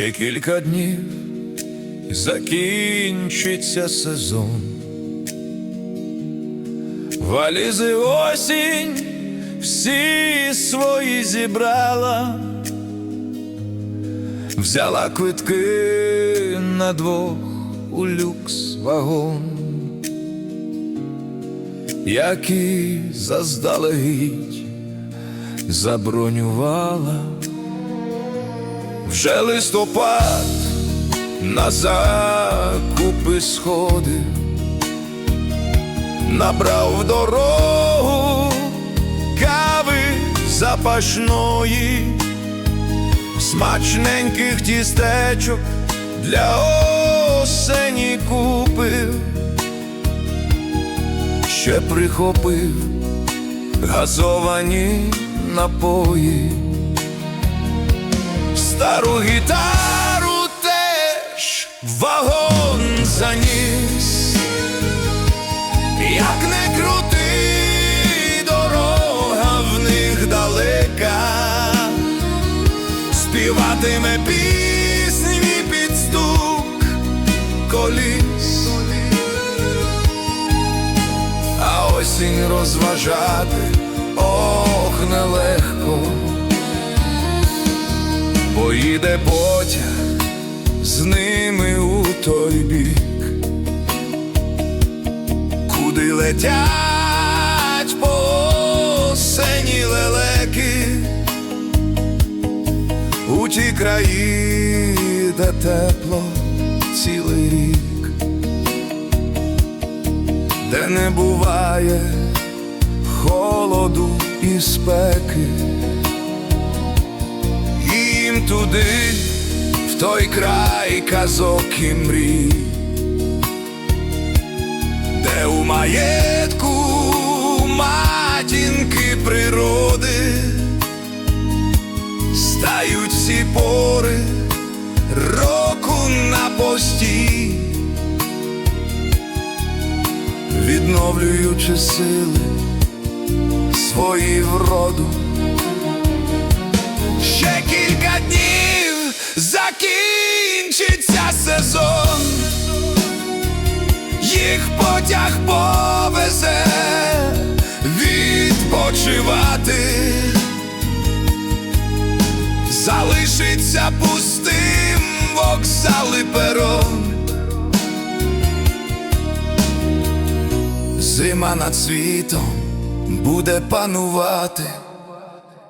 Ще кілька днів закінчиться сезон. Валізи осінь всі свої зібрала, взяла квитки на двох у люкс вагон, які заздалегідь забронювала. Вже листопад на закупи сходи, набрав в дорогу кави запашної, смачненьких тістечок для осені купив, ще прихопив газовані напої стару гітару теж в вагон заніс, як не крути, дорога в них далека, співатиме пісні під стук коліс, а осінь розважати ох нелегко поїде потяг з ними у той бік, куди летять по осені лелеки, у ті краї, де тепло цілий рік, де не буває холоду і спеки туди, в той край казок і мрій, де у маєтку матінки природи стають всі пори року на пості, відновлюючи сили свої вроду. Ще кілька днів закінчиться сезон, їх потяг повезе відпочивати, залишиться пустим вокзал і перон. Зима над світом буде панувати.